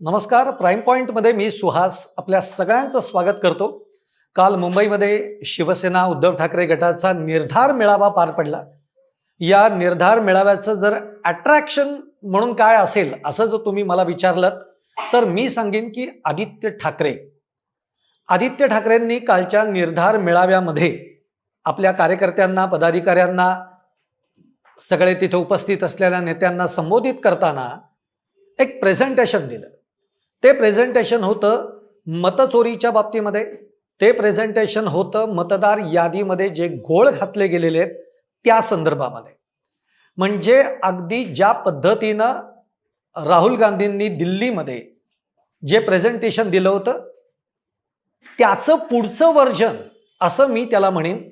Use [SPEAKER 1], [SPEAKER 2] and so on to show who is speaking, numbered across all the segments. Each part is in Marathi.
[SPEAKER 1] नमस्कार. प्राईम पॉईंटमध्ये मी सुहास आपल्या सगळ्यांचं स्वागत करतो. काल मुंबईमध्ये शिवसेना उद्धव ठाकरे गटाचा निर्धार मेळावा पार पडला. या निर्धार मेळाव्याचं जर अट्रॅक्शन म्हणून काय असेल असं जर तुम्ही मला विचारलं तर मी सांगेन की आदित्य ठाकरे. आदित्य ठाकरेंनी कालच्या निर्धार मेळाव्यामध्ये आपल्या कार्यकर्त्यांना पदाधिकाऱ्यांना सगळे तिथे उपस्थित असलेल्या नेत्यांना संबोधित करताना एक प्रेझेंटेशन दिलं. ते प्रेझेंटेशन होतं मतचोरीच्या बाबतीमध्ये. ते प्रेझेंटेशन होतं मतदार यादीमध्ये जे घोळ घातले गेलेले आहेत त्या संदर्भामध्ये. म्हणजे अगदी ज्या पद्धतीनं राहुल गांधींनी दिल्लीमध्ये जे प्रेझेंटेशन दिलं होतं त्याचं पुढचं वर्जन असं मी त्याला म्हणेन.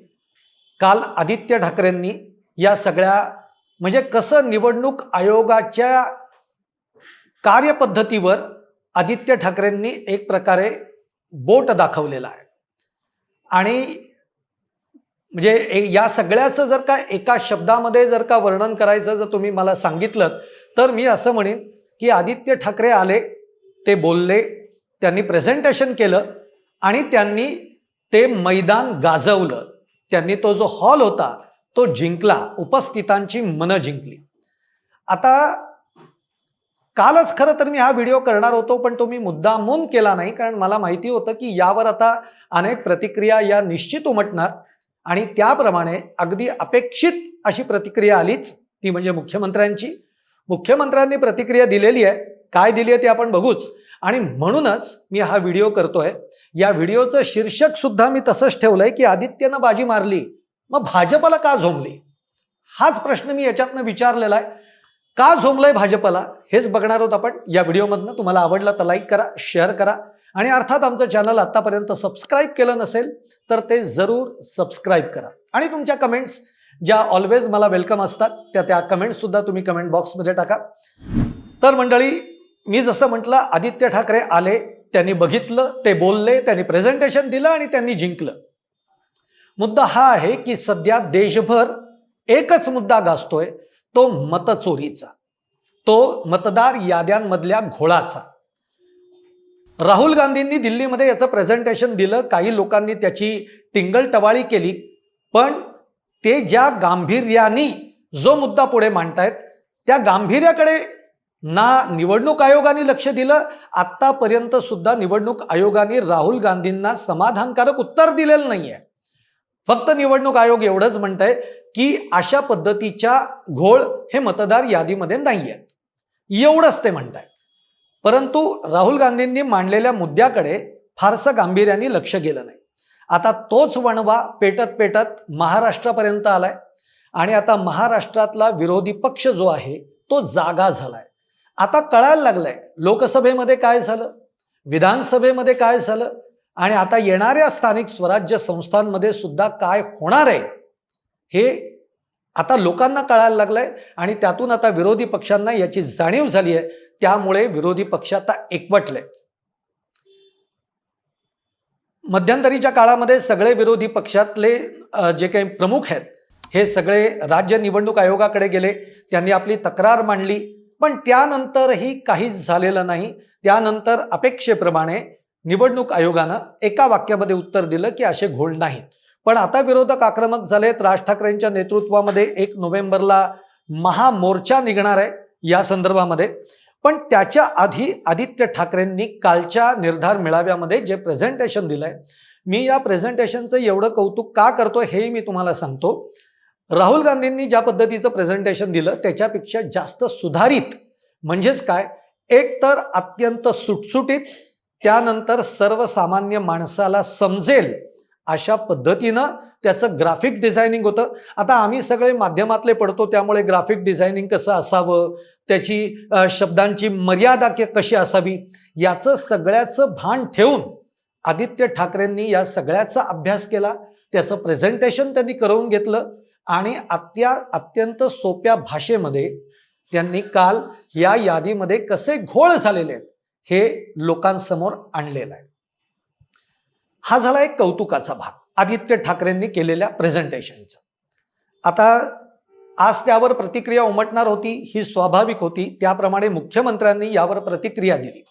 [SPEAKER 1] काल आदित्य ठाकरेंनी या सगळ्या म्हणजे कसं निवडणूक आयोगाच्या कार्यपद्धतीवर आदित्य ठाकरेंनी एक प्रकारे बोट दाखवलेला आहे. आणि म्हणजे ए- या सगळ्याचं जर का एका शब्दामध्ये जर का वर्णन करायचं जर तुम्ही मला सांगितलं तर मी असं म्हणेन की आदित्य ठाकरे आले ते बोलले त्यांनी प्रेझेंटेशन केलं आणि त्यांनी ते मैदान गाजवलं. त्यांनी तो जो हॉल होता तो जिंकला उपस्थितांची मनं जिंकली. आता कालच खरं तर मी हा व्हिडिओ करणार होतो पण तो मी मुद्दामून केला नाही कारण मला माहिती होतं की यावर आता अनेक प्रतिक्रिया या निश्चित उमटणार. आणि त्याप्रमाणे अगदी अपेक्षित अशी प्रतिक्रिया आलीच ती म्हणजे मुख्यमंत्र्यांची. मुख्यमंत्र्यांनी प्रतिक्रिया दिलेली आहे. काय दिली आहे ते आपण बघूच. आणि म्हणूनच मी हा व्हिडिओ करतोय. या व्हिडिओचं शीर्षक सुद्धा मी तसंच ठेवलंय की आदित्यनं बाजी मारली मग भाजपला का झोंबली? हाच प्रश्न मी याच्यातनं विचारलेला आहे. का झोंबलंय भाजपला? हेच बघणार आहोत आपण. या व्हिडिओमधनं तुम्हाला आवडला तर लाईक करा शेअर करा. आणि अर्थात आमचं चॅनल आत्तापर्यंत सबस्क्राईब केलं नसेल तर ते जरूर सबस्क्राईब करा. आणि तुमच्या कमेंट्स ज्या ऑलवेज मला वेलकम असतात त्या त्या कमेंट्ससुद्धा तुम्ही कमेंट बॉक्समध्ये टाका. तर मंडळी मी जसं म्हटलं आदित्य ठाकरे आले त्यांनी बघितलं ते बोलले त्यांनी प्रेझेंटेशन दिलं आणि त्यांनी जिंकलं. मुद्दा हा आहे की सध्या देशभर एकच मुद्दा गाजतोय तो मतचोरीचा तो मतदार याद्यांमधल्या घोळाचा. राहुल गांधींनी दिल्लीमध्ये याचं प्रेझेंटेशन दिलं. काही लोकांनी त्याची टिंगल टवाळी केली. पण ते ज्या गांभीर्यानी जो मुद्दा पुढे मांडतायत त्या गांभीर्याकडे ना निवडणूक आयोगाने लक्ष दिलं. आत्तापर्यंत सुद्धा निवडणूक आयोगाने राहुल गांधींना समाधानकारक उत्तर दिलेलं नाहीये. फक्त निवडणूक आयोग एवढंच म्हणतंय. की अशा पद्धतीच्या घोळ हे मतदार यादीमध्ये नाही आहेत एवढंच ते म्हणत आहेत परंतु राहुल गांधींनी मांडलेल्या मुद्द्याकडे फारसं गांभीर्याने लक्ष गेलं नाही. आता तोच वणवा पेटत पेटत महाराष्ट्रापर्यंत आलाय आणि आता महाराष्ट्रातला विरोधी पक्ष जो आहे तो जागा झालाय. आता कळायला लागलंय लोकसभेमध्ये काय झालं विधानसभेमध्ये काय झालं आणि आता येणाऱ्या स्थानिक स्वराज्य संस्थांमध्ये सुद्धा काय होणार आहे हे आता लोकांना कळायला लागलंय आणि त्यातून आता विरोधी पक्षांना याची जाणीव झाली आहे. त्यामुळे विरोधी पक्ष आता एकवटले. मध्यंतरीच्या काळामध्ये सगळे विरोधी पक्षातले जे काही प्रमुख आहेत हे सगळे राज्य निवडणूक आयोगाकडे गेले. त्यांनी आपली तक्रार मांडली. पण त्यानंतरही काहीच झालेलं नाही. त्यानंतर अपेक्षेप्रमाणे निवडणूक आयोगानं एका वाक्यामध्ये उत्तर दिलं की असे घोळ नाहीत. पण आता विरोधक आक्रमक झालेत. राज ठाकरेंच्या नेतृत्वामध्ये एक नोव्हेंबरला महामोर्चा निघणार आहे या संदर्भामध्ये. पण त्याच्या आधी आदित्य ठाकरेंनी कालच्या निर्धार मेळाव्यामध्ये जे प्रेझेंटेशन दिलंय मी या प्रेझेंटेशनचं एवढं कौतुक का करतो हेही मी तुम्हाला सांगतो. राहुल गांधींनी ज्या पद्धतीचं प्रेझेंटेशन दिलं त्याच्यापेक्षा जास्त सुधारित म्हणजेच काय? एक तर अत्यंत सुटसुटीत त्यानंतर सर्वसामान्य माणसाला समजेल अशा पद्धतीनं त्याचं ग्राफिक डिझायनिंग होतं. आता आम्ही सगळे माध्यमातले पडतो त्यामुळे ग्राफिक डिझायनिंग कसं असावं? त्याची शब्दांची मर्यादा कशी असावी? याचं सगळ्याचं भान ठेवून आदित्य ठाकरेंनी या सगळ्याचा अभ्यास केला. त्याचं प्रेझेंटेशन त्यांनी करून घेतलं आणि अत्या अत्यंत सोप्या भाषेमध्ये त्यांनी काल या यादीमध्ये कसे घोळ झालेले आहेत हे लोकांसमोर आणलेलं आहे. हा झाला एक कौतुकाचा भाग. आदित्य ठाकरेंनी केलेल्या प्रेझेंटेशनचा आता आज त्यावर प्रतिक्रिया उमटणार होती ही स्वाभाविक होती. त्याप्रमाणे मुख्यमंत्र्यांनी यावर प्रतिक्रिया दिली.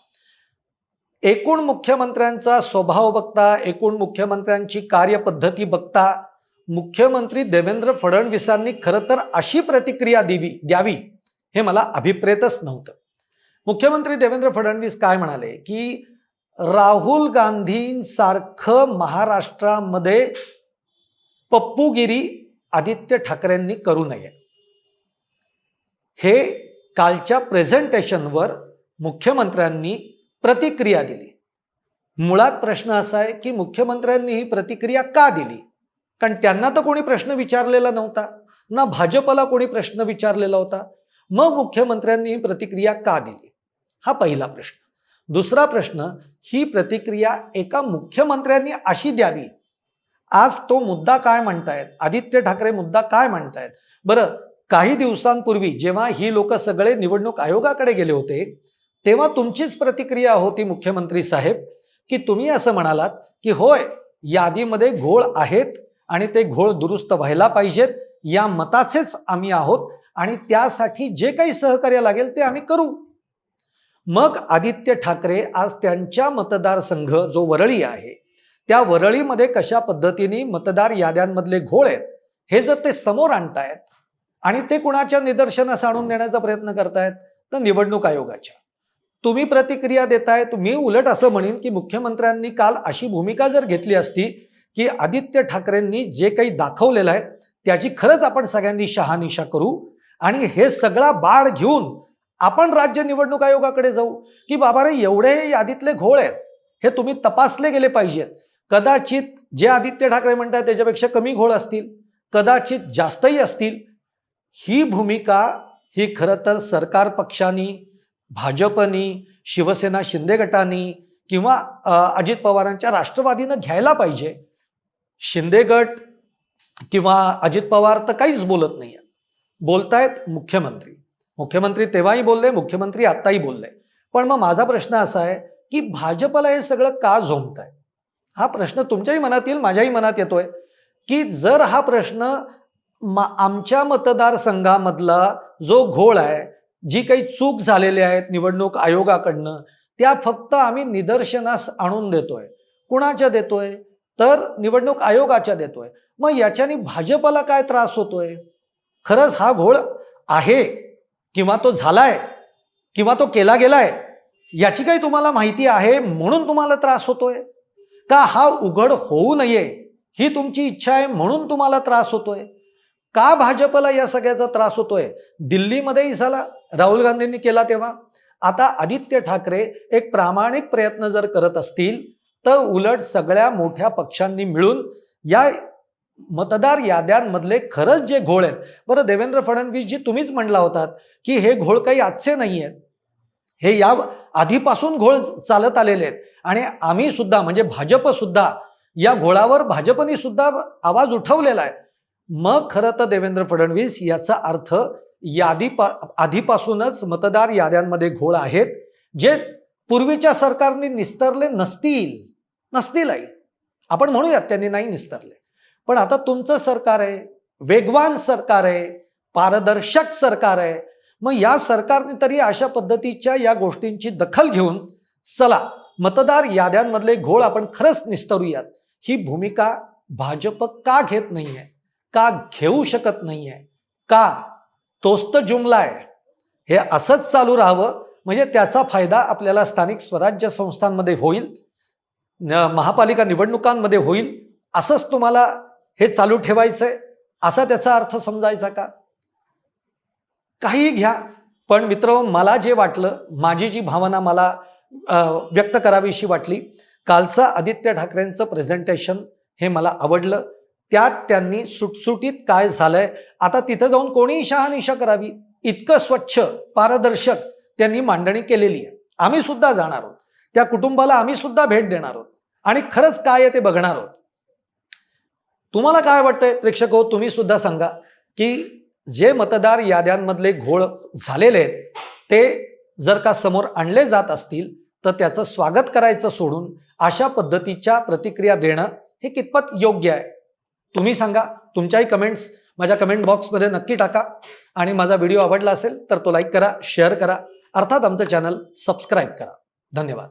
[SPEAKER 1] एकूण मुख्यमंत्र्यांचा स्वभाव बघता एकूण मुख्यमंत्र्यांची कार्यपद्धती बघता मुख्यमंत्री देवेंद्र फडणवीसांनी खरं तर अशी प्रतिक्रिया दिवी द्यावी हे मला अभिप्रेतच नव्हतं. मुख्यमंत्री देवेंद्र फडणवीस काय म्हणाले? की राहुल गांधींसारखं महाराष्ट्रामध्ये पप्पूगिरी आदित्य ठाकरेंनी करू नये. हे कालच्या प्रेझेंटेशनवर मुख्यमंत्र्यांनी प्रतिक्रिया दिली. मुळात प्रश्न असा आहे की मुख्यमंत्र्यांनी ही प्रतिक्रिया का दिली? कारण त्यांना तर कोणी प्रश्न विचारलेला नव्हता. ना भाजपला कोणी प्रश्न विचारलेला होता. मग मुख्यमंत्र्यांनी ही प्रतिक्रिया का दिली? हा पहिला प्रश्न. दुसरा प्रश्न ही प्रतिक्रिया एका मुख्यमंत्र्यांनी अशी द्यावी? आज तो मुद्दा काय म्हणतायत? आदित्य ठाकरे मुद्दा काय म्हणतायत? बरं काही दिवसांपूर्वी जेव्हा ही लोक सगळे निवडणूक आयोगाकडे गेले होते तेव्हा तुमचीच प्रतिक्रिया होती मुख्यमंत्री साहेब की तुम्ही असं म्हणालात की होय यादीमध्ये घोळ आहेत आणि ते घोळ दुरुस्त व्हायला पाहिजेत या मताचेच आम्ही आहोत आणि त्यासाठी जे काही सहकार्य लागेल ते आम्ही करू. मग आदित्य ठाकरे आज त्यांच्या मतदारसंघ जो वरळी आहे त्या वरळीमध्ये कशा पद्धतीने मतदार याद्यांमधले घोळ आहेत हे जर ते समोर आणतायत आणि ते कुणाच्या निदर्शनास आणून देण्याचा प्रयत्न करतायत तर निवडणूक आयोगाच्या. तुम्ही प्रतिक्रिया देतायत मी उलट असं म्हणेन की मुख्यमंत्र्यांनी काल अशी भूमिका जर घेतली असती की आदित्य ठाकरेंनी जे काही दाखवलेलं आहे त्याची खरंच आपण सगळ्यांनी शहानिशा करू आणि हे सगळा बाळ घेऊन आपण राज्य निवडणूक आयोगाकडे जाऊ. की बाबा रे एवढे हे यादीतले घोळ आहेत. हे तुम्ही तपासले गेले पाहिजेत. कदाचित जे आदित्य ठाकरे म्हणतात त्याच्यापेक्षा कमी घोळ असतील. कदाचित जास्तही असतील. ही भूमिका ही खरं तर सरकार पक्षांनी भाजपनी शिवसेना शिंदे गटांनी किंवा अजित पवारांच्या राष्ट्रवादीनं घ्यायला पाहिजे. शिंदे गट किंवा अजित पवार तर काहीच बोलत नाही आहेत बोलतायत मुख्यमंत्री. मुख्यमंत्री तेव्हाही बोलले मुख्यमंत्री आत्ताही बोलले. पण मग माझा प्रश्न असा आहे की भाजपला हे सगळं का झोमत आहे? हा प्रश्न तुमच्याही मनात येईल माझ्याही मनात येतोय की जर हा प्रश्न मा आमच्या मतदारसंघामधला जो घोळ आहे जी काही चूक झालेली आहेत निवडणूक आयोगाकडनं त्या फक्त आम्ही निदर्शनास आणून देतोय. कुणाच्या देतोय? तर निवडणूक आयोगाच्या देतोय. मग याच्याने भाजपला काय त्रास होतोय? खरंच हा घोळ आहे. किंवा तो झालाय किंवा तो केला गेलाय याची काही तुम्हाला माहिती आहे म्हणून तुम्हाला त्रास होतोय? का हा उघड होऊ नये ही तुमची इच्छा आहे म्हणून तुम्हाला त्रास होतोय? का भाजपला या सगळ्याचा त्रास होतोय? दिल्लीमध्येही झाला राहुल गांधींनी केला तेव्हा? आता आदित्य ठाकरे एक प्रामाणिक प्रयत्न जर करत असतील तर उलट सगळ्या मोठ्या पक्षांनी मिळून या मतदार याद्यांमधले खरंच जे घोळ आहेत. बरं देवेंद्र फडणवीस जी तुम्हीच म्हणला होतात की हे घोळ काही आजचे नाही आहेत. हे या आधीपासून घोळ चालत आलेले आहेत. आणि आम्ही सुद्धा म्हणजे भाजप सुद्धा या घोळावर भाजपनी सुद्धा आवाज उठवलेला आहे. मग खरं तर देवेंद्र फडणवीस याचा अर्थ यादी आधीपासूनच मतदार याद्यांमध्ये घोळ आहेत जे पूर्वीच्या सरकारने निस्तरले नसतील नसतीलही. आपण म्हणूयात त्यांनी नाही निस्तरले. पण आता तुमचं सरकार आहे वेगवान सरकार आहे पारदर्शक सरकार आहे. मग या सरकारने तरी अशा पद्धतीच्या या गोष्टींची दखल घेऊन चला मतदार याद्यांमधले घोळ आपण खरंच निस्तरूयात. ही भूमिका भाजप का घेत नाहीये का घेऊ शकत नाहीये का तोच तर जुमला आहे हे असंच चालू राहावं म्हणजे त्याचा फायदा आपल्याला स्थानिक स्वराज्य संस्थांमध्ये होईल महापालिका निवडणुकांमध्ये होईल असंच तुम्हाला हे चालू ठेवायचंय. असा त्याचा अर्थ समजायचा का? काही घ्या पण मित्र मला जे वाटलं माझी जी भावना मला व्यक्त करावीशी वाटली कालचं आदित्य ठाकरेंचं प्रेझेंटेशन हे मला आवडलं. त्यात त्यांनी सुटसुटीत काय झालंय आता तिथं जाऊन कोणीही शहानिशा करावी. इतकं स्वच्छ पारदर्शक त्यांनी मांडणी केलेली आहे. आम्ही सुद्धा जाणार आहोत. त्या कुटुंबाला आम्ही सुद्धा भेट देणार आहोत. आणि खरंच काय आहे ते बघणार आहोत. तुम्हाला काय वाटतंय? प्रेक्षक हो तुम्ही सुद्धा सांगा की जे मतदार याद्यांमधले घोळ झालेले आहेत ते जर का समोर आणले जात असतील तर त्याचं स्वागत करायचं सोडून अशा पद्धतीच्या प्रतिक्रिया देणं हे कितपत योग्य आहे? तुम्ही सांगा. तुमच्याही कमेंट्स माझ्या कमेंट बॉक्समध्ये नक्की टाका. आणि माझा व्हिडिओ आवडला असेल तर तो लाईक करा शेअर करा. अर्थात आमचं चॅनल सबस्क्राईब करा. धन्यवाद.